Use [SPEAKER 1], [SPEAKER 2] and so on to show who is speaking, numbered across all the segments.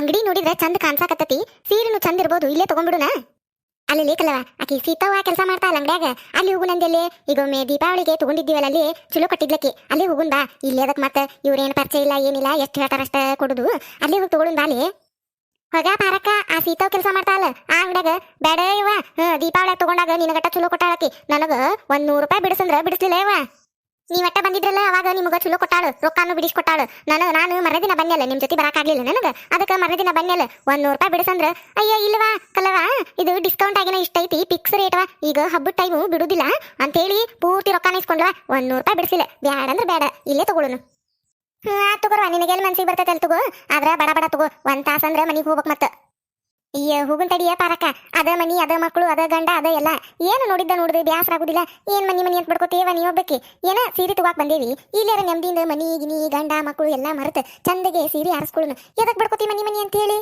[SPEAKER 1] ಅಂಗಡಿ ನೋಡಿದ್ರೆ ಚಂದ ಕಾಣ್ಸಾಕತ್ತತಿ. ಸೀರೆನು ಚಂದ ಇರ್ಬೋದು, ಇಲ್ಲೇ ತಗೊಂಡ್ಬಿಡುನ? ಅಲ್ಲಿ ಲೇಕಲ್ಲವ ಆಕಿ ಸೀತಾವ ಕೆಲಸ ಮಾಡ್ತಾಳ ಅಂಗಡ್ಯಾಗ. ಅಲ್ಲಿ ಹೋಗು ನಂದೆಲ್ಲಿ ಈಗ ಒಮ್ಮೆ ದೀಪಾವಳಿಗೆ ತಗೊಂಡಿದ್ದೀವಲ್ಲ ಅಲ್ಲಿ? ಚಲೋ ಕೊಟ್ಟಿದ್ಲಕ್ಕಿ. ಅಲ್ಲಿ ಹೋಗುನ್ ಇಲ್ಲಿ ಅದಕ್ಕೆ ಮತ್ತೆ ಇವ್ರೇನು ಪರಿಚಯ ಇಲ್ಲ, ಏನಿಲ್ಲ, ಎಷ್ಟು ಹೇಳ್ತಾರಷ್ಟ ಕೊಡುದು. ಅಲ್ಲಿ ಹೋಗಿ ತಗೊಳುನ್ ಅಲ್ಲಿ ಹೊಗ ಪಾರಕ್ಕ, ಆ ಸೀತಾವ್ ಕೆಲಸ ಮಾಡ್ತಾಳ ಆ ಅಂಗಡ್ಯಾಗ. ಬೇಡ ಇವ ದೀಪಾವಳಿ ತಗೊಂಡಾಗ ನಿನಗಟ್ಟ ಚಲೋ ಕೊಟ್ಟಾಳಕಿ ನನಗ ಒಂದ್ ನೂರು ರೂಪಾಯಿ ಬಿಡಿಸಂದ್ರ ಬಿಡಿಸ್ಲಿಲ್ಲ ಇವ ನೀವಟ್ಟ ಬಂದಿದ್ರಲ್ಲ, ಅವಾಗ ನಿಮಗ ಚಲೋ ಕೊಟ್ಟಾಳು, ರೊಕ್ಕಾನು ಬಿಡಿಸಿ ಕೊಟ್ಟಾಳು ನಾನು ನಾನು ಮರದಿನ ಬಂದಲ್ಲ ನಿಮ್ ಜೊತೆ ಬರಕಾಗ್ಲಿಲ್ಲ ನನಗ. ಅದಕ್ಕೆ ಮರದಿನ ಬಂದಲ್ಲ ಒಂದ್ ನೂರು ರೂಪಾಯಿ ಬಿಡಿಸಂದ್ರ? ಅಯ್ಯ, ಇಲ್ವಾ ಕಲವಾ ಇದು ಡಿಸ್ಕೌಂಟ್ ಆಗಿನ ಇಷ್ಟ ಐತಿ ಫಿಕ್ಸ್ ರೇಟ್ವಾ ಈಗ ಹಬ್ಬದ ಟೈಮು ಬಿಡುದಿಲ್ಲ. ಅಂತೇಳಿ ಪೂರ್ತಿ ರೊಕ್ಕಾನ ಇಸ್ಕೊಂಡ್ವಾ ಒಂದ್ ನೂರು ರೂಪಾಯಿ ಬಿಡಿಸಿಲ್ಲ. ಬ್ಯಾಡ ಅಂದ್ರೆ ಬೇಡ ಇಲ್ಲೇ ತಗೊಳನು. ಆ ತಗೋರ್ವ, ನಿನಗೆಲ್ಲಿ ಮನ್ಸಿಗೆ ಬರ್ತೈತೆ ಅಲ್ಲಿ ತಗೋ. ಆದ್ರ ಬಡ ಬಡ ತಗೋ, ಒಂದ್ ತಾಸಂದ್ರ ಮನಿಗೆ ಹೋಗ್ಬೇಕು ಮತ್ತ. ಅಯ್ಯ ಹೋಗುನ್ ತಡಿಯ ಪಾರಕ ಅದ ಮನಿ ಅದ ಮಕ್ಕಳು ಅದ ಗಂಡ ಅದ ಎಲ್ಲ. ಏನು ನೋಡಿದ್ದ ನೋಡಿದ್ರೆ ಬ್ಯಾಸರ ಆಗುದಿಲ್ಲ. ಏನ್ ಮನಿ ಮನಿ ಅಂತ ಬಿಡ್ಕೋತೇವ ನೀ ಒಬ್ಬಕ್ಕೆ? ಏನ ಸೀರೆ ತಗೋಕ್ ಬಂದೇವಿ? ಇಲ್ಲಾರ ನೆಮ್ಮದಿಯಿಂದ ಮನಿ ಗಿನಿ ಗಂಡ ಮಕ್ಕಳು ಎಲ್ಲ ಮರೆತ ಚಂದಗೆ ಸೀರೆ ಆರಿಸ್ಕೊಳ್ಳುನು ಎದಕ್ ಬಿಡ್ಕೋತಿ ಮನಿ ಮನಿ ಅಂತ ಹೇಳಿ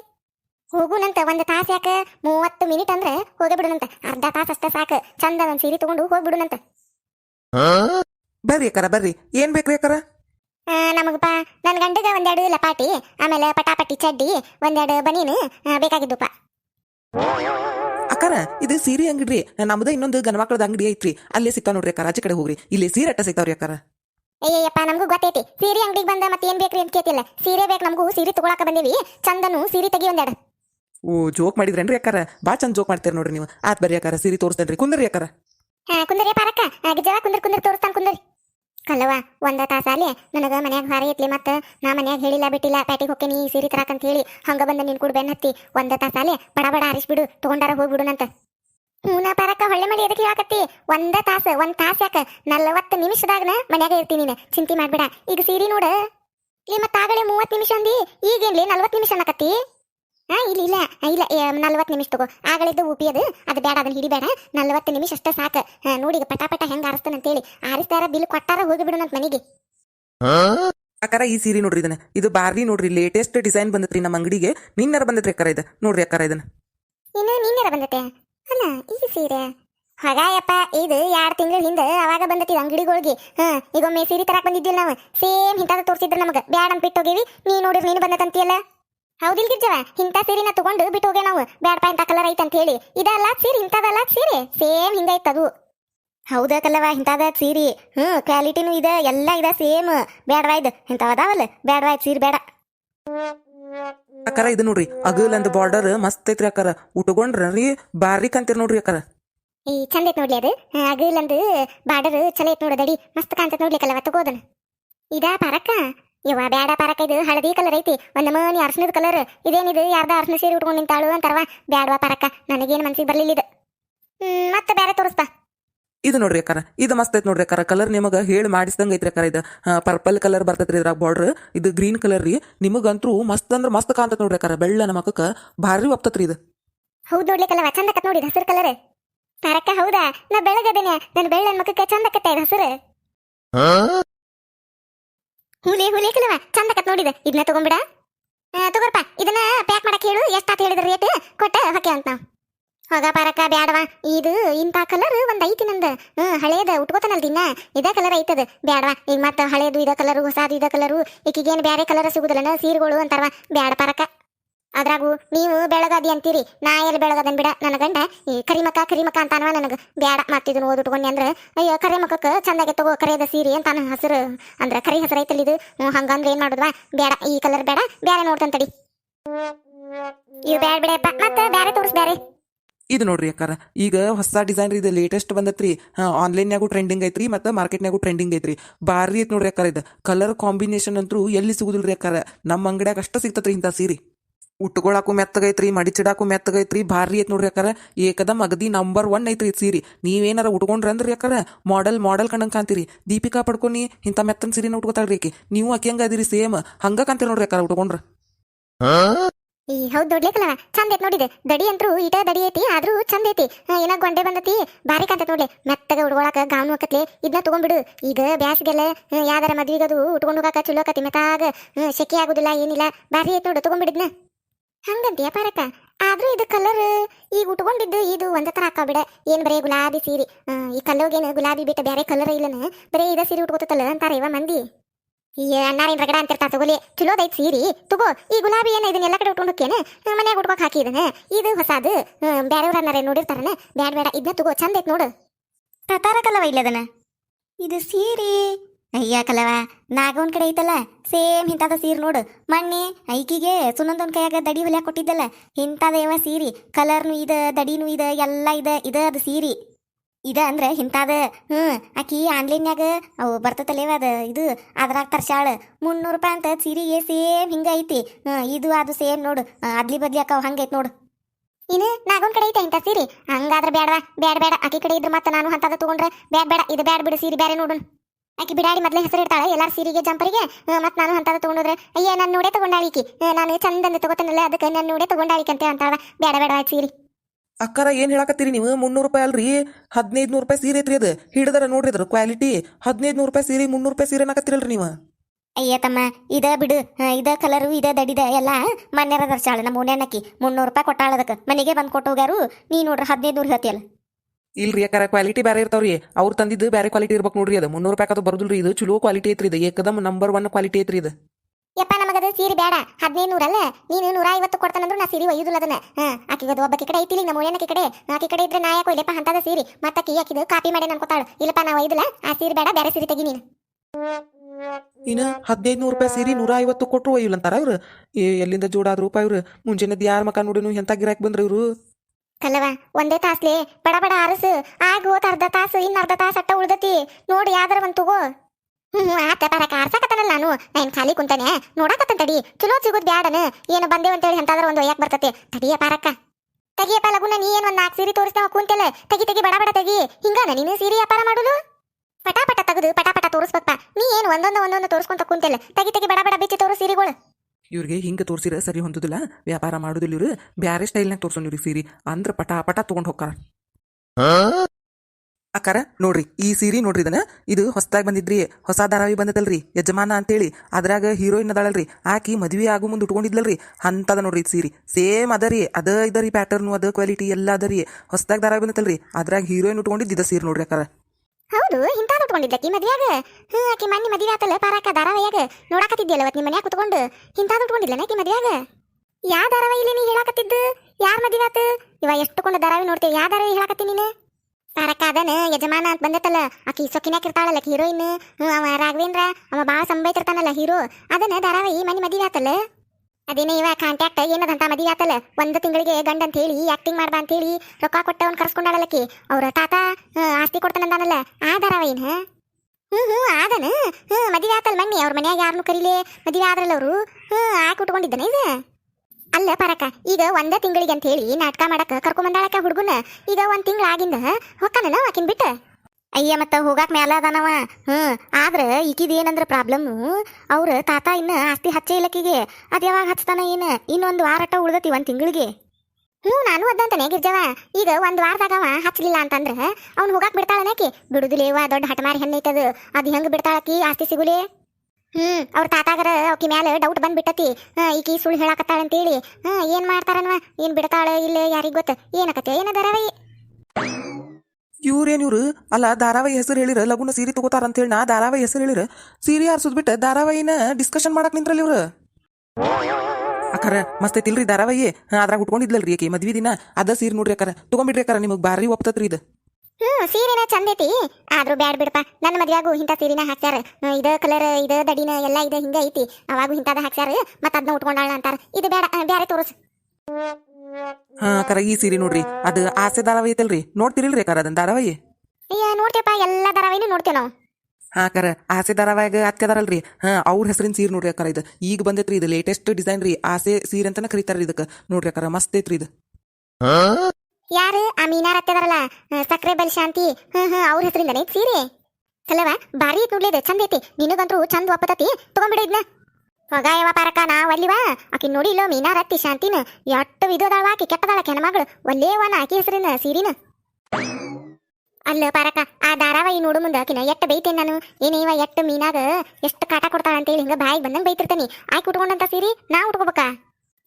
[SPEAKER 1] ಹೋಗುನಂತ ಒಂದ್ ತಾಸ ಯಾಕ? ಮೂವತ್ತು ಮಿನಿಟ್ ಅಂದ್ರೆ ಹೋಗೇ ಬಿಡುನಂತ ಅರ್ಧ ತಾಸ ಅಷ್ಟ ಸಾಕ. ಚಂದ ಒಂದ್ ಸೀರೆ ತಗೊಂಡು ಹೋಗ್ಬಿಡುನಂತ.
[SPEAKER 2] ಬರ್ರಿ ಅಕ್ಕರ ಬರ್ರಿ. ಏನ್ ಬೇಕ್ರಿ ಅಕ್ಕರ?
[SPEAKER 1] ನಮಗಪ್ಪ ನನ್ನ ಗಂಡಗ ಒಂದೆರಡು ಲಪಾಟಿ ಆಮೇಲೆ ಪಟಾಪಟಿ ಚಡ್ಡಿ ಒಂದೆರಡು ಬನೀನು ಬೇಕಾಗಿದ್ದುಪ್ಪ
[SPEAKER 2] ಅಕ್ಕಾರ ಇದು ಸೀರೆ ಅಂಗಡಿ ನಮ್ದ ಇನ್ನೊಂದು ಗಣಮಕ್ಕಳದ ಅಂಗಡಿ ಐತ್ರಿ. ಅಲ್ಲೇ ಸಿಗ್ತಾವ ನೋಡ್ರಿ ಅಕ್ಕ ಆಚೆ ಕಡೆ ಹೋಗ್ರಿ. ಇಲ್ಲಿ ಸೀರೆ ಅಟ್ಟ ಸಿಗ್ತಾವ್ರಿ ಅಕ್ಕಾರ.
[SPEAKER 1] ಅಯ್ಯಯ್ಯಪ್ಪ ನಮಗೂ ಗೊತ್ತೈತಿ. ಸೀರೆ ಅಂಗಡಿಗೆ ಬಂದ ಮತ್ತೆ ಏನ್ ಬೇಕ್ರಿ ಅಂತ ಕೇತಿಲ್ಲ ಸೀರೆ ಬೇಕು ನಮಗೂ ಸೀರೆ ತಗೊಳಕ ಬಂದೇವಿ. ಚಂದನು ಸೀರೆ ತೆಗಿ ಒಂದೆರಡು.
[SPEAKER 2] ಓ ಜೋಕ್ ಮಾಡಿದ್ರೇನ್ರಿ ಅಕ್ಕಾರ? ಬಾ ಚಂದ ಜೋಕ್ ಮಾಡ್ತೀರಿ ನೋಡ್ರಿ ನೀವು. ಆತ್ ಬರ್ರಿ ಅಕ್ಕಾರ ಸೀರೆ ತೋರಿಸ್ತೇನ್ರಿ. ಕುಂದ್ರಿ ಅಕ್ಕಾರ.
[SPEAKER 1] ಹಾ ಕುಂದರಿ ಪಾರಕ್ಕ ಗಿಜವ ಕುಂದ್ರ ಕುಂದ್ರ ತೋರಿಸ್ತಾನ ಕುಂದರಿ. ಕಲ್ಲವ ಒಂದ ತಾಸ ಅಲ್ಲಿ ನನಗ ಮನ್ಯಾಗ ಭಾರಿ ಐತ್ಲಿ ಮತ್ತ, ನಾ ಮನ್ಯಾಗ ಹೇಳಿಲ್ಲ ಬಿಟ್ಟಿಲ್ಲ, ಪ್ಯಾಟಿಗೆ ನೀ ಸೀರಿ ತರಾಕ್ ಅಂತ ಹೇಳಿ, ಹಂಗ ಬಂದ ನಿನ್ ಕೂಡ ಬೆನ್ ಹತ್ತಿ, ಒಂದ ತಾಸ ಅಲ್ಲಿ ಬಡ ಬಡ ಆರಿಸ್ಬಿಡು, ತಗೊಂಡಾರ ಹೋಗ್ಬಿಡುನಂತ ಹೂನ ಪಾರಕ್ಕ ಹೊಳ್ಳೆ ಮಾಡಿ ಎದಕ್ಕೆ ಹೇಳಕತ್ತಿ, ಒಂದ ತಾಸ, ಒಂದ್ ತಾಸ ಯಾಕ, ನಲವತ್ತು ನಿಮಿಷದಾಗನ ಮನ್ಯಾಗ ಇರ್ತೀನಿ ನೀನು, ಚಿಂತೆ ಮಾಡ್ಬೇಡ, ಈಗ ಸೀರಿ ನೋಡ. ಇಲ್ಲಿ ಮತ್ತಾಗಲೇ ಮೂವತ್ತು ನಿಮಿಷ ಅಂದಿ, ಈಗೇನ್ಲಿ ನಲ್ವತ್ತು ನಿಮಿಷ ಅನ್ನಕತ್ತಿ? ಹಾ ಇಲ್ಲ ಇಲ್ಲ ಇಲ್ಲ ನಲ್ವತ್ತು ನಿಮಿಷ ತಗೋ. ಆಗಳಿದ್ದು ಉಪಿ ಅದು. ಅದು ಬೇಡ ಅದನ್ನ ಹಿಡಿಬೇಡ. ನಲ್ವತ್ತು ನಿಮಿಷ ಅಷ್ಟೇ ಸಾಕು. ಹಾ, ನೋಡಿ ಈಗ ಪಟ ಪಟ ಹೆಂಗ್ ಆರಿಸ್ತಾನ ಅಂತೇಳಿ. ಆರಿಸ್ತಾರ ಬಿಲ್ ಕೊಟ್ಟಾರ ಹೋಗಿ ಬಿಡುನಂತ ಮನೆಗೆ.
[SPEAKER 2] ಅಕ್ಕಾರ ಈ ಸೀರೆ ನೋಡ್ರಿ ಇದನ್ನ. ಇದು ಬಾರ್ಲಿ ನೋಡ್ರಿ. ಲೇಟೆಸ್ಟ್ ಡಿಸೈನ್ ಬಂದತ್ರಿ ನಮ್ಮ ಅಂಗಡಿಗೆ. ನಿನ್ನರ ಬಂದತ್ರಿ ಅಕ್ಕಾರ ಇದು. ನೋಡ್ರಿ ಅಕ್ಕಾರ ಇದನ್ನ.
[SPEAKER 1] ಇನ್ನು ನಿನ್ನರ ಬಂದತೆ? ಅಲ್ಲ ಈ ಸೀರೆ. ಹಾಗಾಯಪ್ಪ ಇದು ಎರಡು ತಿಂಗಳ ಹಿಂದೆ ಅವಾಗ ಬಂದತಿ ಅಂಗಡಿಗಳಿಗೆ. ಹಾ ಈಗೊಮ್ಮೆ ಸೀರೆ ತರಕ್ ಬಂದಿದ್ದಿಲ್ಲ ನಾವು. ಸೇಮ್ ಇಂಥದ್ದು ತೋರಿಸಿದ್ರು ನಮಗೆ. ಬ್ಯಾಡ ಅಂತ ಬಿಟ್ಟು ಹೋಗಿವಿ ನೀ ನೋಡಿರ್ ನೀನು ಬಂದತಂತಿಯಲ್ಲ? ಹೌದಿಲ್ ಗಿರ್ಜವ ಇಂಥ ಸೀರೆನ ತಗೊಂಡು ಬಿಟ್ಟು ಹೋಗಿ ನಾವು? ಬ್ಯಾಡ ಇಂಥ ಕಲರ್ ಐತೆ ಅಂತ ಹೇಳಿ. ಇದಲ್ಲ ಸೀರೆ ಇಂಥದಲ್ಲ ಸೀರೆ? ಸೇಮ್ ಹಿಂಗೈತೆ ಅದು ಹೌದಾ ಕಲ್ಲವ ಇಂಥದ ಸೀರೆ. ಹ್ಞೂ ಕ್ವಾಲಿಟಿನೂ ಇದೆ ಎಲ್ಲ ಇದೆ ಸೇಮ್. ಬ್ಯಾಡವಾ ಇದು? ಇಂಥವು ಅದಾವಲ್ಲ ಬ್ಯಾಡವಾ ಇದು ಸೀರೆ ಬೇಡ.
[SPEAKER 2] ಅಕ್ಕರ ಇದು ನೋಡ್ರಿ ಅಗಲ್ ಅಂದ ಬಾರ್ಡರ್ ಮಸ್ತ್ ಐತ್ರಿ ಅಕ್ಕರ. ಉಟ್ಕೊಂಡ್ರಿ ಬಾರಿಕ್ ಕಂತೀರ್ ನೋಡ್ರಿ ಅಕ್ಕರ.
[SPEAKER 1] ಈ ಚಂದ ಐತ್ ನೋಡ್ಲಿ ಅದು. ಅಗಲಂದು ಬಾರ್ಡರ್ ಚಲೋ ಐತ್ ನೋಡೋದಡಿ ಮಸ್ತ್ ಕಾಣ್ತೈತ್ ನೋಡ್ಲಿಕ್ಕಲ್ಲವ ತಗೋದನ ಇದಾ ಪರಕ್ಕ? ಯವ್ವ ಬ್ಯಾಡ ಪಾರಕ ಇದು ಹಳದಿ ಕಲರ್ ಐತಿ ಒಂದ್ ಮನಿ ಅರ್ಶನದ ಕಲರ್ ಇದೇನಿದು ಯಾರ್ದ ಅರ್ಶನ ಸೀರೆ ಉಟ್ಕೊಂಡು ನಿಂತಾಳು ಅಂತಾರವ? ಬ್ಯಾಡವಾ ಪಾರಕ ನನಗೇನು ಮನ್ಸಿಗೆ ಬರ್ಲಿಲ್ಲ ಇದು. ಹ್ಮ್ ಮತ್ತೆ ಬೇರೆ ತೋರಿಸ್ತಾ
[SPEAKER 2] ಇದು ನೋಡ್ರಿ ಅಕ್ಕಾರ ಇದು ಮಸ್ತ್ ಐತೆ ನೋಡ್ರಿ ಅಕ್ಕಾರ. ಕಲರ್ ನಿಮಗ ಹೇಳಿ ಮಾಡಿಸ್ದಂಗೆ ಐತ್ರಿ ಅಕ್ಕಾರ ಇದು. ಪರ್ಪಲ್ ಕಲರ್ ಬರ್ತೈತ್ರಿ ಇದ್ರಾಗ ಬಾರ್ಡರ್ ಇದು ಗ್ರೀನ್ ಕಲರ್ ರೀ. ನಿಮಗಂತೂ ಮಸ್ತ್ ಅಂದ್ರೆ ಮಸ್ತ್ ಕಾಂತ ನೋಡ್ರಿ ಅಕ್ಕಾರ. ಬೆಳ್ಳ ನಮ್ಮ ಮಕ್ಕಕ್ಕ ಭಾರಿ ಒಪ್ತತ್ರಿ ಇದು.
[SPEAKER 1] ಹೌದು ನೋಡ್ಲಿಕ್ಕಲ್ಲವ ಚಂದ ಕತ್ ನೋಡಿ ಹಸಿರು ಕಲರ್ ಪಾರಕ್ಕ ಹೌದಾ? ನಾ ಬೆಳಗದೇನೆ ನನ್ನ ಬೆಳ್ಳ ಮಕ್ಕಕ್ಕೆ ಚಂದ ಕತ್ತೈ ಇದು ಹಸಿರು ಹುಲಿ ಹುಲಿ ಕಲವ ಚಂದ ಕತ್ ನೋಡಿದೆ ಇದನ್ನ ತಗೊಂಬಿಡ ತಗೋರ್ಪ ಇದನ್ನ ಪ್ಯಾಕ್ ಮಾಡಕ್ ಹೇಳು, ಎಷ್ಟಾತ್ ಹೇಳಿದ್ರ ರೇಟ್ ಕೊಟ್ಟ ಹೊಕ್ಕೆ ಅಂತ ನಾವು. ಹೋಗ ಪಾರಕ್ಕ ಬ್ಯಾಡವಾ ಇದು ಇಂಥ ಕಲರ್ ಒಂದ್ ಐತಿ ನಂದ. ಹ್ಮ್, ಹಳೇದ ಉಟ್ಕೋತಾನಲ್ ದಿನ ಇದ ಕಲರ್ ಐತದ. ಬ್ಯಾಡವಾ ಈಗ ಮತ್ತ ಹಳೇದು ಇದ ಕಲರು ಹೊಸಾದು ಇದ ಕಲರು ಈಕಿಗೇನ್ ಬ್ಯಾರೆ ಕಲರ್ ಸಿಗುದಿಲ್ಲ ಸೀರೆಗಳು ಅಂತಾರವ ಬ್ಯಾಡ ಪಾರಕ್ಕ. ಅದ್ರಾಗೂ ನೀವು ಬೆಳಗದಿ ಅಂತೀರಿ, ನಾ ಎಲ್ಲಿ ಬೆಳಗದನ್ ಬಿಡ? ನನ್ನ ಗಂಡ, ಈ ಕರಿಮಕ ಕರಿಮಕ ಅಂತಾನವ ನನಗ. ಬ್ಯಾಡ ಮತ್ತಿದನ್ನ ಓದಿಟ್ಕೊಂಡಿ ಅಂದ್ರೆ, ಅಯ್ಯೋ ಕರಿಮಕ ಚಂದಾಗೆ ತಗೋ, ಕರೆಯದ ಸೀರೆ ಅಂತಾನ ಹಸಿರು, ಅಂದ್ರೆ ಕರಿ ಹೆಸರು ಐತಲ್ಲ ಇದು. ಹಂಗಂದ್ರ ಏನ್ ಮಾಡುದ್ವಾ? ಬೇಡ ಈ ಕಲರ್ ಬೇಡ ಬ್ಯಾರೆ ನೋಡ್ತಂತಡಿ ತಡಿ. ಬೇಡ ಬಿಡಪ್ಪ, ಮತ್ತೆ ಬೇರೆ ತೋರಿಸ್ ಬೇರೆ
[SPEAKER 2] ಇದು ನೋಡ್ರಿ ಅಕ್ಕಾರ, ಈಗ ಹೊಸ ಡಿಸೈನ್ ಇದು ಲೇಟೆಸ್ಟ್ ಬಂದತ್ರಿ. ಆನ್ಲೈನ್ಯಾಗೂ ಟ್ರೆಂಡಿಂಗ್ ಐತ್ರಿ, ಮತ್ತು ಮಾರ್ಕೆಟ್ನಾಗೂ ಟ್ರೆಂಡಿಂಗ್ ಐತ್ರಿ. ಭಾರಿ ಐತೆ ನೋಡ್ರಿ ಅಕ್ಕಾರ ಇದು. ಕಲರ್ ಕಾಂಬಿನೇಷನ್ ಅಂತೂ ಎಲ್ಲಿ ಸಿಗುದಿಲ್ಲ ರೀ ಅಕ್ಕಾರ? ನಮ್ಮ ಅಂಗಡಿಯಾಗ ಅಷ್ಟು ಸಿಗ್ತತ್ರಿ ಇಂಥ ಸೀರೆ. ಉಟ್ಕೊಳಕು ಮೆತ್ತಗೈತ್ರಿ ಮಡಿಚಿಡಾಕು ಮೆತ್ತಗೈತ್ರಿ, ಭಾರಿ ಐತಿ ನೋಡ್ರಿ ಯಾಕಾರ ಏಕದಮ್ ಅಗದಿ ನಂಬರ್ ಒನ್ ಐತ್ರಿ ಸೀರಿ. ನೀವೇನಾರ ಉಟ್ಕೊಂಡ್ರಿ ಅಂದ್ರಿ ಯಾಕಾರ ಮಾಡಲ್ ಮಾಡೆಲ್ ಕಣ್ಣಂಗೆ ಕಾಂತೀರಿ ದೀಪಿಕಾ ಪಡ್ಕೊನಿ ಇಂಥ ಮೆತ್ತನ ಸೀರೆನ ಉಟ್ಕೋತಾಳ್ರಿ ಆಕಿ ನೀವು ಆಕೆ ಹಂಗ ಅದಿರಿ ಸೇಮ್ ಹಂಗ ಕಾಂತೀರಿ ನೋಡ್ರಿ ಯಾಕಾರ ಉಟ್ಕೊಂಡ್ರ.
[SPEAKER 1] ಈ ಹೌದು ದೊಡ್ಲೇಕಲ್ಲ ಚಂದ ಐತಿ ನೋಡಿದೆ. ದಡಿ ಅಂತೂ ಇಟ ದಡಿ ಐತಿ, ಆದ್ರೂ ಚಂದ ಐತಿ. ಏನ ಗೊಂಡೆ ಬಂದತಿ ಬಾರಿ ಕಾಂತೈತ್ ನೋಡ್ಲಿ. ಮೆತ್ತಗ ಉಡ್ಕೊಳಕ ಗಾವನು ಹಾಕತ್ಲೆ ಇದನ್ನ ತಗೊಂಡ್ಬಿಡು ಈಗ ಬ್ಯಾಸ್ಗೆಲ್ಲ ಯಾವ್ದಾರ ಮದ್ವಿಗದು ಉಟ್ಕೊಂಡು ಹೋಗಾಕ ಚಲೋ ಆಕತಿ ಮೆತ್ತಾಗ ಸೆಕೆ ಆಗುದಿಲ್ಲ, ಏನಿಲ್ಲ. ಬಾರಿ ಐತಿ ನೋಡು ತಗೊಂಡ್ಬಿಡಿದ್ನ ಹಂಗಂತೀಯ ಪಾರಕ? ಆದ್ರೂ ಇದು ಕಲರ್ ಈಗ ಉಟ್ಕೊಂಡಿದ್ದು ಇದು ಒಂದ ತರ ಹಾಕ ಬಿಡ ಏನ್ ಬರೇ ಗುಲಾಬಿ ಸೀರೆ. ಈ ಕಲ್ಲೋಗೇನು ಗುಲಾಬಿ ಬಿಟ್ಟ ಬೇರೆ ಕಲರ್ ಇಲ್ಲನ? ಬರೇ ಇದ ಸೀರೆ ಉಟ್ಕೋತಲ್ಲ ಅಂತಾರ ಇವ ಮಂದಿ. ಈ ಅನ್ನಾರಿನ ರಗಡ ಅಂತಿರ್ತಾ ತಗೋಲಿ ಚಲೋದೈತ್ ಸೀರಿ. ತಗೋ ಈ ಗುಲಾಬಿ ಏನ ಇದನ್ನ ಎಲ್ಲ ಕಡೆ ಉಟ್ಕೊಂಡು ಹೋಗ್ಯೇನ? ಮನ್ಯಾಗ ಉಟ್ಕೋಕ್ ಹಾಕಿ ಇದನ್ನ ಇದು ಹೊಸಾದು. ಬೇರೆಯವ್ರನ್ನಾರೇ ನೋಡಿರ್ತಾರನ? ಬೇಡ ಬೇಡ ಇದನ್ನ ತಗೋ ಚಂದ ಐತ್ ನೋಡು. ಪ್ರತಾರಕಲ್ಲವ ಇಲ್ಲದನ? ಇಲ್ಲ ಅದನ ಇದು ಸೀರೆ. ಅಯ್ಯ ಕಲವ ನಾಗವನ್ ಕಡೆ ಐತಲ್ಲ, ಸೇಮ್ ಇಂಥದ ಸೀರೆ ನೋಡು. ಮಣ್ಣಿ, ಐಕಿಗೆ ಸುನಂದನ್ ಕೈಯಾಗ ದಡಿ ಹೊಲ್ಯಾಕ ಕೊಟ್ಟಿದ್ದಲ್ಲ ಯಾವ ಸೀರೆ, ಕಲರ್ನು ಇದ, ದಡಿನೂ ಇದ, ಎಲ್ಲ ಇದ ಇದ ಅದು ಸೀರೆ. ಇದ ಅಂದ್ರೆ ಇಂಥದ, ಹ್ಮ್, ಆಕಿ ಆನ್ಲೈನ್ಯಾಗ, ಅವು ಬರ್ತತಲೇವ ಅದ, ಇದು, ಅದ್ರಾಗ ತರ್ಸಾಳ ಮುನ್ನೂರು ರೂಪಾಯಿ ಅಂತ ಸೀರೆಗೆ ಸೇಮ್ ಹಿಂಗ ಐತಿ. ಇದು ಅದು ಸೇಮ್ ನೋಡು. ಅದ್ಲಿ ಬದ್ಲಿ ಅಕ್ಕ ಹಂಗೈತಿ ನೋಡು. ಇನ್ನು ನಾಗೊಂದ್ ಕಡೆ ಐತೆ ಇಂತ ಸೀರೆ. ಹಂಗಾದ್ರೆ ಬೇಡವಾ ಬೇಡ ಬೇಡ ಆಕಿ ಕಡೆ ಇದ್ರೆ ಮತ್ತೆ ನಾನು ಅಂತದ ತಗೊಂಡ್ರೆ ಬೇಡ ಬೇಡ ಇದು ಬೇಡ ಬಿಡು, ಸೀರೆ ಬೇರೆ ನೋಡು ಆಕಿ ಬಿಡಾಡಿ ಮೊದಲೇ ಹೆಸರು ಇಡ್ತಾಳೆ ಎಲ್ಲಾರು ಸೀರೆಗೆ ಜಂಪರಿಗೆ. ಮತ್ತೆ ನಾನು ಅಂತದ ತಗೊಂಡ್ರೆ ಅಯ್ಯ ನಾನು ನೋಡೇ ತಗೊಂಡಾಳಿಕಿ ನಾನು ಚಂದಂದ ತಗೋತಾನಲ್ಲ ಅದಕ್ಕೆ ನಾನು ನೋಡೇ ತಗೊಂಡಾಳಿಕಿ ಅಂತ ಅಂತಾಳ ಬೇಡ ಬೇಡ ಆಯ್ತು ಸೀರೆ.
[SPEAKER 2] ಅಕ್ಕರ ಏನು ಹೇಳಕತ್ತೀರಿ ನೀವು? ಮುನ್ನೂರು ರೂಪಾಯಿ ಅಲ್ರಿ? ಹದಿನೈದು ನೂರು ರೂಪಾಯಿ ಸೀರೆ ಐತ್ರಿ ಅದು. ಹಿಡಿದ್ರೆ ನೋಡ್ರಿ ಅದ್ರ ಕ್ವಾಲಿಟಿ ಹದಿನೈದು ನೂರು ರೂಪಾಯಿ ಸೀರೆ ಮುನ್ನೂರು ರೂಪಾಯಿ ಸೀರೆ ಅನ್ನಕತ್ತೀರಲ್ರಿ ನೀವು?
[SPEAKER 1] ಅಯ್ಯ ತಮ್ಮ ಇದ ಬಿಡು. ಇದ ಕಲರು ಇದ ದಡಿದ ಎಲ್ಲ ಮನ್ಯಾರ ದರ್ಶಾಳ ನಮ್ಮ ಓಣ್ಯಾನಕ್ಕಿ. ಮುನ್ನೂರು ರೂಪಾಯಿ ಕೊಟ್ಟಾಳ ಅದಕ್ಕೆ. ಮನೆಗೆ ಬಂದು ಕೊಟ್ಟು ಹೋಗ್ಯಾರು. ನೀ ನೋಡ್ರಿ ಹದಿನೈದು ನೂರು ಹೇಳ್ತಿಯಲ್ಲ.
[SPEAKER 2] ಇಲ್ರಿ ಯಾಕಾರ? ಕ್ವಾಲಿಟಿ ಬೇರೆ ಇರ್ತಾವ್ರಿ. ಅವ್ರು ತಂದಿದ್ದು ಬೇರೆ ಕ್ವಾಲಿಟಿ ಇರ್ಬೇಕು ನೋಡ್ರಿ ಅದು. ಮುನ್ನೂರು ರೂಪಾಯಿ ಅದು ಬರೋದಿಲ್ಲ ಇದು. ಚಲೋ ಕ್ವಾಲಿಟಿ ಐತ್ರಿ ಇದು. ಏಕದಮ್ ನಂಬರ್ ಒನ್ ಕ್ವಾಲಿಟಿ ಐತ್ರಿ ಇದು.
[SPEAKER 1] ಯಪ್ಪ ನಮಗದು ಸೀರೆ ಬೇಡ ಹದಿನೈದು ನೂರಲ್ಲ ನೀನು ನೂರ ಐವತ್ತು ಕೊಡ್ತಾನಂದ್ರು ನಾ ಸೀರೆ ಒಯ್ಯುದಿಲ್ಲ ಅದನ್ನ. ಹಾ ಆಕಿಗೆ ಅದು ಒಬ್ಬಾಕಿ ಕಡೆ ಐತಿಲಿ ನಮ್ಮ ಓಣ್ಯಾನಕಿ ಕಡೆ. ಆಕಿ ಕಡೆ ಇದ್ರೆ ನಾ ಯಾಕೆ ಒಯ್ಯಪ್ಪ ಅಂತದ ಸೀರೆ. ಮತ್ತಾಕಿ ಆಕಿದು ಕಾಪಿ ಮಾಡಿ ಅನ್ಕೋತಾಳು. ಇಲ್ಲಪ್ಪ ನಾ ಒಯ್ದಿಲ್ಲ. ಆ ಸೀರೆ ಬೇಡ ಬೇರೆ ಸೀರೆ ತೆಗಿ ನೀನು.
[SPEAKER 2] ಇನ್ನ ಹದಿನೈದು ನೂರು ರೂಪಾಯಿ ಸೀರೆ ನೂರ ಐವತ್ತು ಕೊಟ್ಟರು ಒಯ್ಯಿಲ್ಲ ಅಂತಾರ ಇವ್ರು ಎಲ್ಲಿಂದ ಜೋಡಾದ್ರು ರೂಪಾಯಿ ಇವ್ರು? ಮುಂಜಾನೆದ್ದು ಯಾರ ಮಕ ನೋಡಿನು ಎಂತ ಗಿರಾಕ್ ಬಂದ್ರೆ ಇವ್ರು?
[SPEAKER 1] ಕಲ್ಲವ ಒಂದೇ ತಾಸ್ಲಿ. ಬಡ ಬಡ ಅರಸು. ಆಗ ಅರ್ಧ ತಾಸು ಇನ್ನ ಅರ್ಧ ತಾಸು ಅಟ್ಟ ಉಳ್ದತಿ. ನೋಡಿ ಯಾವ್ದಾರ ಒಂದ್ ತಗೋ. ಹ್ಮ್, ಆತ ಬರಕ ಅರ್ಸಕತ್ತನಲ್ಲ ನಾನು. ನಾನು ಖಾಲಿ ಕುಂತಾನೆ. ನೋಡಕತ್ತನ್ ತಡಿ. ಚಲೋ ಸಿಗೋದ್ ಬ್ಯಾಡನ. ಏನು ಬಂದೇವ್ ಅಂತೇಳಿ ಎಂತಾದ್ರ ಒಂದು ಒಯ್ಯಾಕ್ ಬರ್ತತಿ? ತಡಿಯ ಪಾರಕ್ಕ. ತಗಿಯಪ್ಪ ಲಗುನ, ನೀ ಏನ್ ಒಂದ್ ನಾಲ್ಕು ಸೀರೆ ತೋರಿಸ್ತಾವ ಕುಂತೆಲ್ಲ ತೆಗಿ ತೆಗಿ, ಬಡ ಬಡ ತೆಗಿ. ಹಿಂಗಾನ ನೀನು ಸೀರೆ ವ್ಯಾಪಾರ ಮಾಡುದು? ಪಟ ಪಟ ತೆಗೆದು ಪಟ ಪಟ ತೋರಿಸ್ಬೇಕಪ್ಪ ನೀ ಏನು ಒಂದೊಂದು ಒಂದೊಂದು ತೋರಿಸ್ಕೊಂತ ಕುಂತೆಲ್ಲ ತೆಗಿ ತೆಗಿ, ಬಡ ಬಡ ಬಿಚ್ಚಿ ತೋರು ಸೀರೆಗಳು.
[SPEAKER 2] ಇವ್ರಿಗೆ ಹಿಂಗೆ ತೋರಿಸಿರ, ಸರಿ ಹೊಂದುದಿಲ್ಲ. ವ್ಯಾಪಾರ ಮಾಡುದಿಲ್ಲ ಇವ್ರು. ಬ್ಯಾರೆ ಸ್ಟೈಲ್ನಾಗ ತೋರ್ಸೋನ್ ಇವ್ರಿಗೆ ಸೀರೆ. ಅಂದ್ರ ಪಟ ಪಟ ತಗೊಂಡ್ ಹೋಗ್ತಾರ. ಅಕ್ಕಾರ, ನೋಡ್ರಿ, ಈ ಸೀರೆ ನೋಡ್ರಿ ಇದನ್ನ. ಇದು ಹೊಸದಾಗಿ ಬಂದಿದ್ರಿ. ಹೊಸ ಧಾರಾವಿ ಬಂದದಲ್ರಿ. ಯಜಮಾನ ಅಂತೇಳಿ. ಅದ್ರಾಗ ಹೀರೋಯಿನ್ ಅದಾಳಲ್ರಿ. ಆಕಿ ಮದ್ವೆ ಆಗು ಮುಂದೆ ಉಟ್ಕೊಂಡಿದ್ಲಲ್ರಿ. ಅಂತದ ನೋಡ್ರಿ ಇದು ಸೀರೆ. ಸೇಮ್ ಅದ ರೀ. ಅದ ಇದ ರೀ ಪ್ಯಾಟರ್ನು ಅದ ಕ್ವಾಲಿಟಿ ಎಲ್ಲ ಅದ ರೀ. ಹೊಸದಾಗಿ ಧಾರಾವಿ ಬಂದತಲ್ರಿ ಅದ್ರಾಗ ಹೀರೋಯಿನ್ ಉಟ್ಕೊಂಡಿದ್ದು ಇದ ಸೀರೆ ನೋಡ್ರಿ ಅಕ್ಕಾರ.
[SPEAKER 1] ಹೌದು ಇಂತಾದ್ ಉಟ್ಕೊಂಡಿದ್ಲಕ್ಕಿ ಮದ್ವ್ಯಾಗ ಹ್ಞೂ ಆಕಿ ಮನ್ನಿ ಮದುವೆ ಆತಲ್ಲ ಪಾರಾಕ ಧಾರಾವಾಹಿಯಾಗ? ನೋಡಾಕತ್ತಿದ್ಯಲ್ಲ ಅವತ್ತು ನಿಮ್ಮ ಮನ್ಯಾಗ ಕುತ್ಕೊಂಡು? ಇಂತಾದ್ ಉಟ್ಕೊಂಡಿದ್ಲನ ಆಕಿ ಮದ್ವ್ಯಾಗ ಯಾ ಧಾರಾವಾಹಿಲಿ ನೀ ಹೇಳಾಕತ್ತಿದ್ದು? ಯಾರ್ ಮದುವೆ ಆತ? ಇವ ಎಷ್ಟು ಕೊಂಡು ಧಾರಾವಾಹಿ ನೋಡ್ತೀವಿ, ಯಾ ಧಾರಾವಾಹಿ ಹೇಳಾಕತ್ತಿ ನೀನು? ಪಾರಕ್ಕ ಅದನ ಯಜಮಾನ ಅಂತ ಬಂದತ್ತಲ್ಲ, ಆಕಿ ಸೊಕ್ಕಿನ್ಯಾಕ ಇರ್ತಾಳಲ್ಲ ಹೀರೋಯಿನ್? ಹ್ಞೂ ಅವ ರಾಘವೇಂದ್ರ, ಅವ ಭಾಳ ಸಂಬೈತಿರ್ತಾನಲ್ಲ ಹೀರೋ ಅದನ್ನ ಧಾರಾವಾಹಿ ಮನೆ ಮದುವೆ ಆತಲ್ಲ? ಅದೇನೇ ಇವ ಕಾಂಟ್ಯಾಕ್ಟ್? ಏನದಂತ ಮದ್ವೆ ಆತಲ್ಲ? ಒಂದು ತಿಂಗಳಿಗೆ ಗಂಡ ಅಂತ ಹೇಳಿ ಆಕ್ಟಿಂಗ್ ಮಾಡ್ಬಾ ಅಂತ ಹೇಳಿ ರೊಕ್ಕ ಕೊಟ್ಟವನ್ ಕರ್ಸ್ಕೊಂಡಾಳಲ್ಲಕಿ ಅವ್ರ ತಾತ ಆಸ್ತಿ ಕೊಡ್ತಾನಂದಾನಲ್ಲ ಆ ಧಾರಾವಾಹಿನ ಹ್ಞೂ ಹ್ಞೂ ಆದನ? ಹ್ಞೂ ಮದುವೆ ಆತಲ್ ಮನ್ನಿ, ಅವ್ರ ಮನ್ಯಾಗ ಯಾರನ್ನು ಕರೀಲೆ ಮದುವೆ ಆದ್ರಲ್ಲ ಅವರು? ಹ್ಞೂ ಆಕೆ ಉಟ್ಕೊಂಡಿದ್ದಾನೆ ಇದು ಅಲ್ಲ ಪರಕ, ಈಗ ಒಂದ ತಿಂಗಳಿಗೆ ಅಂತ ಹೇಳಿ ನಾಟಕ ಮಾಡಕ ಕರ್ಕೊಂಬಂದಾಳಕ ಹುಡುಗನ? ಈಗ ಒಂದ್ ತಿಂಗಳಾಗಿಂದ ಹೊಕ್ಕನ ಆಕಿನ್ ಬಿಟ್ಟ? ಅಯ್ಯ, ಮತ್ತ ಹೋಗಾಕ ಮ್ಯಾಲ ಅದಾನವ. ಹ್ಮ್, ಆದ್ರ ಈಕಿದ ಏನಂದ್ರ ಪ್ರಾಬ್ಲಮ್ಮು ಅವ್ರ ತಾತ ಇನ್ನ ಆಸ್ತಿ ಹಚ್ಚೇ ಇಲ್ಲಕಿಗೆ. ಅದ್ ಯಾವಾಗ ಹಚ್ತಾನ ಏನ? ಇನ್ನೊಂದು ವಾರಟ ಉಳ್ದತಿ ಒಂದ್ ತಿಂಗಳಿಗೆ. ಹ್ಞೂ, ನಾನು ಅದಂತಾನೆ ಗಿರ್ಜವ. ಈಗ ಒಂದ್ ವಾರದಾಗ ಅವ ಹಚ್ಚಲಿಲ್ಲ ಅಂತಂದ್ರ ಅವ್ನು ಹೋಗಾಕ್ ಬಿಡ್ತಾಳನಕಿ ಬಿಡುದಿಲೇವ ದೊಡ್ಡ ಹಠಮಾರಿ ಹೆಣ್ಣೈತದ ಅದು ಹೆಂಗ್ ಬಿಡ್ತಾಳಕಿ ಆಸ್ತಿ ಸಿಗುಲೇ? ಹ್ಮ್, ಅವ್ರ ತಾತಾಗರ ಅವಕಿ ಮ್ಯಾಲೆ ಡೌಟ್ ಬಂದ್ಬಿಟ್ಟತಿ. ಈಕಿ ಸುಳ್ಳು ಹೇಳಾಕತ್ತಾಳ ಅಂತೇಳಿ ಹ್ಮ್ ಏನ್ ಮಾಡ್ತಾರನ್ವ? ಏನ್ ಬಿಡ್ತಾಳ ಇಲ್ಲ ಯಾರಿಗ ಗೊತ್ತ? ಏನಕತ್ತೆ ಏನ ದರವೈ?
[SPEAKER 2] ಇವ್ರೇನ್ ಇವ್ರು? ಅಲ್ಲ ಧಾರಾವಾಹಿ ಹೆಸರು ಹೇಳಿರ ಲಗುನ ಸೀರೆ ಅಂತ ಹೇಳಿ ನಾ ಧಾರಾವಾಹಿ ಹೆಸರು ಹೇಳಿರ. ಸೀರೆ ಆರ್ಸುದ್ ಬಿಟ್ಟು ಧಾರಾವಾಹಿನ ಡಿಸ್ಕಷನ್ ಮಾಡಕ್ ನಿಂತ್ರಲ್ಲ ಇವ್ರು. ಅಕ್ಕಾರ ಮಸ್ತ್ ಐತಿಲ್ರಿ ಧಾರಾವಾಹಿ. ಅದ್ರ ಅದ್ರಾಗ ಉಟ್ಕೊಂಡಿದ್ಲಲ್ರಿ ಆಕಿ ಮದ್ವಿ ದಿನ. ಅದ ಸೀರೆ ನೋಡ್ರಿ ಅಕ್ಕಾರ. ತಗೊಂಬಿಡ್ರಿ ಅಕ್ಕಾರ ನಿಮಗೆ ಭಾರಿ ಒಪ್ತತ್ರಿ ಇದು.
[SPEAKER 1] ಹ್ಮ್ ಸೀರೆನ ಚಂದ ಐತಿ. ಆದ್ರೂ ಬ್ಯಾಡ್ ಬಿಡಪ್ಪ. ನನ್ನ ಮದ್ವೆಗೂ ಇಂಥ ಸೀರೆನ ಹಾಕ್ಸ್ಯಾರ. ಹ್ಮ್, ಇದ ಕಲರ್ ಇದ ದಡಿನ ಎಲ್ಲ ಇದ ಹಿಂಗ ಐತಿ. ಅವಾಗೂ ಇಂಥದ ಹಾಕ್ಸ್ಯಾರ. ಮತ್ತ ಅದನ್ನ ಉಟ್ಕೊಂಡಾಳ ಅಂತಾರ. ಇದು ಬೇಡ ಬ್ಯಾರೆ ತೋರಿಸ್.
[SPEAKER 2] ಹಾ ಕರ ಈ ಸೀರೆ ನೋಡ್ರಿ. ಅದು ಆಸೆ ಧಾರಾವಾಹಿ ಐತಲ್ರಿ. ನೋಡ್ತಿರಿಲ್ರಿ ಕರ ಅದನ್ನ ಧಾರಾವಾಹಿ?
[SPEAKER 1] ಅಯ್ಯ ನೋಡ್ತೇಪ್ಪ ಎಲ್ಲ ಧಾರಾವಾಹಿನೂ ನೋಡ್ತೇವೆ ನಾವು.
[SPEAKER 2] ಹಾ ಕರ ಆಸೆ ಧಾರಾವಾಹಿ ಅತ್ಯದಾರಲ್ರಿ ಹಾ ಅವ್ರ ಹೆಸರಿನ ಸೀರೆ ನೋಡ್ರಿ ಅಕ್ಕಾರ ಇದು. ಈಗ ಬಂದೈತ್ರಿ ಇದು ಲೇಟೆಸ್ಟ್ ಡಿಸೈನ್ ರೀ. ಆಸೆ ಸೀರೆ ಅಂತಾನೆ ಕರೀತಾರ ಇದಕ್ಕೆ. ನೋಡ್ರಿ ಅಕ್ಕಾರ ಮಸ್ತ್ ಐತ್ರಿ ಇದು.
[SPEAKER 1] ಯಾರು? ಆ ಮೀನಾರ್ ಸಕ್ಕರೆ ಸಕ್ರೆ ಬಲ್ ಶಾಂತಿ. ಹಾ ಹ್ಮ್ ಅವ್ರ ಹೆಸರಿಂದನೇ ಸೀರೆ. ಅಲ್ಲವಾ? ಭಾರಿ ಐತ್ ನೋಡ್ಲಿ ಇದು. ಚಂದ ಐತಿ. ನಿನಗಂತೂ ಚಂದ ಒಪ್ಪತತಿ ತಗೊಂಡ್ಬಿಡ ಇದನ್ನ. ಹೊಗ ಯಾವ ಪಾರಕ ನಾ ಒಲ್ಲಿವಾ ಆಕಿ ನೋಡಿ ಇಲ್ಲೋ ಮೀನಾ, ರತ್ತಿ, ಶಾಂತಿನ, ಎಷ್ಟು ವಿಧದಾಳ ಆಕಿ, ಕೆಟ್ಟದಾಳ ಕೆನಮಗಳು ಒನ್ ಆಕಿ ಹೆಸರಿನ, ಸೀರಿನ. ಅಲ್ಲ ಪಾರಕ ಆ ಧಾರಾವಾಹಿ ನೋಡು ಮುಂದೆ ಆಕಿನ ಎಟ್ಟು ಬೈತೇನೆ ನಾನು? ಏನೇವ ಎಟ್ಟು ಮೀನಾಗ, ಎಷ್ಟು ಕಾಟ ಕೊಡ್ತಾಳ ಅಂತೇಳಿ ಹಿಂಗ ಬಾಯಿಗೆ ಬಂದಂಗೆ ಬೈತಿರ್ತಾನೆ. ಆಕಿ ಉಟ್ಕೊಂಡಂತ ಸೀರಿ, ನಾ ಉಟ್ಕೋಬೇಕಾ?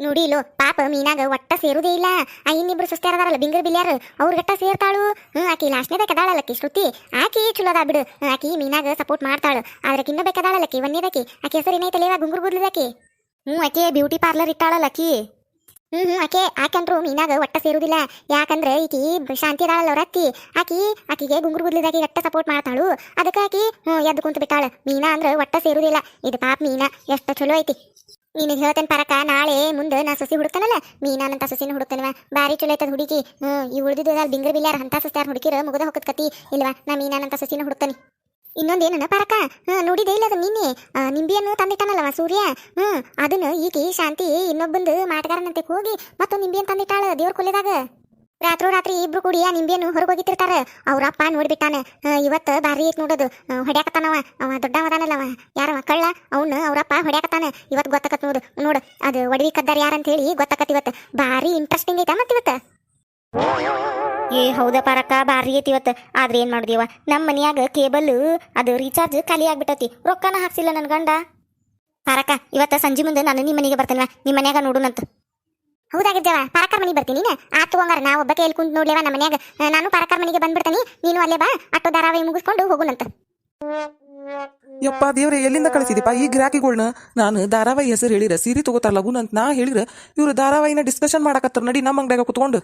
[SPEAKER 1] ನೋಡಿ ಇಲ್ಲೋ, ಪಾಪ ಮೀನಾಗ ಒಟ್ಟ ಸೇರುದೇ ಇಲ್ಲ. ಆ ಇನ್ನಿಬ್ರು ಸುಸ್ತಾರದಾರಲ್ಲ ಬಿಂಗರ್ ಬಿಲ್ಯಾರ, ಅವ್ರ ಗಟ್ಟ ಸೇರ್ತಾಳು. ಹ್ಮ್, ಆಕಿ ಲಾಸ್ಟ್ನೇದ ಅದಾಳಲ್ಲಕ್ಕಿ ಶ್ರುತಿ. ಆಕಿ ಚಲೋ ಅದ ಬಿಡು. ಆಕಿ ಮೀನಾಗ ಸಪೋರ್ಟ್ ಮಾಡ್ತಾಳು. ಆದ್ರೆ ಕಿನ್ನ ಬೇಕಾದಾಳಲ್ಲಕ್ಕಿ ಒಂದೇದಕ್ಕಿ ಆಕಿ ಹೆಸರು ಏನೈತಲೇವ ಗುಂಗುರು ಗುದ್ಲದಕ್ಕಿ ಹ್ಞೂ ಆಕೆ ಬ್ಯೂಟಿ ಪಾರ್ಲರ್ ಇಟ್ಟಾಳಲ್ಲಕ್ಕಿ ಹ್ಮ್ ಹ್ಮ್, ಆಕೆ ಆಕಂದ್ರು ಮೀನಾಗ ಒಟ್ಟ ಸೇರುದಿಲ್ಲ. ಯಾಕಂದ್ರೆ ಈಕಿ ಶಾಂತಿ ಅದಾಳಲ್ಲ ಅವ್ರ ಅತ್ತಿ. ಆಕಿ, ಆಕಿಗೆ ಗುಂಗುರು ಗುದ್ಲಿದಾಕಿ ಒಟ್ಟ ಸಪೋರ್ಟ್ ಮಾಡ್ತಾಳು. ಅದಕ್ಕೆ ಆಕಿ ಹ್ಞೂ ಎದ್ದು ಕುಂತು ಬಿಟ್ಟಾಳ ಮೀನಾ ಅಂದ್ರೆ ಒಟ್ಟ ಸೇರುದಿಲ್ಲ. ಇದು ಪಾಪ ಮೀನಾ, ಎಷ್ಟು ಚಲೋ ಐತಿ. ನಿನಗೆ ಹೇಳ್ತೇನೆ ಪರಕ, ನಾಳೆ ಮುಂದೆ ನಾ ಸಸಿ ಹುಡುಕ್ತಾನಲ್ಲ? ಮೀನಾನಂತ ಸಸಿನ ಹುಡುಕ್ತಾನವ. ಬಾರಿ ಚಲೋ ಐತದ ಹುಡುಗಿ. ಹ್ಞೂ ಈ ಉಳಿದಿದ್ದಲ್ಲ ಬಿಂಗ್ರ ಬಿಲ್ಲಾರ ಅಂತ ಸಸ್ಯಾರ ಹುಡುಕಿರ? ಮುಗದ ಹೋಗತ್ ಕತಿ. ಇಲ್ವಾ, ನಾ ಮೀನಾನಂತ ಸಸಿನ ಹುಡುಕ್ತಾನೆ. ಇನ್ನೊಂದೇನ ಪರಕ? ಹ್ಞೂ ನೋಡಿದೆ ಇಲ್ಲ ಅದು ನಿನ್ನೆ. ನಿಂಬೆಯನ್ನು ತಂದಿಟ್ಟಾನಲ್ಲವ ಸೂರ್ಯ? ಹ್ಞೂ ಅದನ್ನ ಈಕಿ ಶಾಂತಿ ಇನ್ನೊಬ್ಬಂದು ಮಾಟಗಾರನಂತೆ ಹೋಗಿ ಮತ್ತೊಂದು ನಿಂಬಿಯನ್ನು ತಂದಿಟ್ಟಾಳ ದೇವ್ರ ಕೊಲೆದಾಗ. ರಾತ್ರೋ ರಾತ್ರಿ ಇಬ್ರು ಕೂಡಿ ಆ ನಿಂಬೆಯನ್ನು ಹೊರಗೆ ಹೋಗಿತ್ತಿರ್ತಾರ ಅವ್ರ ಅಪ್ಪ ನೋಡ್ಬಿಟ್ಟಾನ ಇವತ್ತು ಬಾರಿ ಐತ್ ನೋಡೋದು ಹೊಡ್ಯಾಕತ್ತಾನವ, ಅವ ದೊಡ್ಡವ ಅದಾನಲ್ಲವ ಯಾರವ, ಕಳ್ಳ, ಅವನ ಅವ್ರಪ್ಪ ಹೊಡ್ಯಾಕತ್ತಾನ, ಇವತ್ತು ಗೊತ್ತಾಕತ್ ನೋಡು ನೋಡು, ಅದು ಒಡವಿ ಕದ್ದಾರ ಯಾರಂತ ಹೇಳಿ ಗೊತ್ತಾಕತ್ ಇವತ್ತು ಬಾರಿ ಇಂಟ್ರೆಸ್ಟಿಂಗ್ ಐತ ಮತ್ತೆ ಇವತ್ತು. ಏ ಹೌದ ಪಾರಕ್ಕ ಬಾರಿ ಐತಿ ಇವತ್ತು, ಆದ್ರೆ ಏನ್ ಮಾಡುದಿವ ನಮ್ಮ ಮನ್ಯಾಗ ಕೇಬಲ್ ಅದು ರೀಚಾರ್ಜ್ ಖಾಲಿ ಆಗ್ಬಿಟ್ಟತಿ, ರೊಕ್ಕನ ಹಾಕ್ಸಿಲ್ಲ ನನ್ನ ಗಂಡ. ಪಾರಕ್ಕ, ಇವತ್ತು ಸಂಜೆ ಮುಂದೆ ನಾನು ನಿಮ್ಮ ಮನೆಗೆ ಬರ್ತೇನೆ ನಿಮ್ಮ ಮನ್ಯಾಗ ನೋಡುನಂತ. ಹೌದಾಗಿದ್ದವ ಪಾರಕರ್ ಮನೆಗೆ ಬರ್ತೀನಿ ಆತು ತಗೊಂಗಾರ ನಾ ಒಬ್ಬ ಕೈಯಲ್ಲಿ ಕುಂತ ನೋಡ್ಲೇವ ನಮ್ಮ ಮನ್ಯಾಗ. ನಾನು ಪಾರಕರ್ ಮನೆಗೆ ಬಂದ್ಬಿಡ್ತೀನಿ, ನೀನು ಅಲ್ಲೇ ಬಾ, ಅಟ್ಟು ಧಾರಾವಾಹಿ ಮುಗಿಸ್ಕೊಂಡು ಹೋಗುನಂತ.
[SPEAKER 2] ಯಪ್ಪ ದೇವ್ರೆ, ಎಲ್ಲಿಂದ ಕಳಿಸಿದಿಪ್ಪ ಈ ಗಿರಾಕಿಗಳ್ನ ನಾನು ಧಾರಾವಾಹಿ ಹೆಸರು ಹೇಳಿರ, ಸೀರೆ ತಗೋತಾರ ಲಗುನಂತ ನಾ ಹೇಳಿರ, ಇವ್ರು ಧಾರಾವಾಹಿನ ಡಿಸ್ಕಷನ್ ಮಾಡಕತ್ತಾರ, ನಡಿ ನಮ್ಮ ಅಂಗಡಿಯಾಗ ಕುತ್ಕೊಂಡು.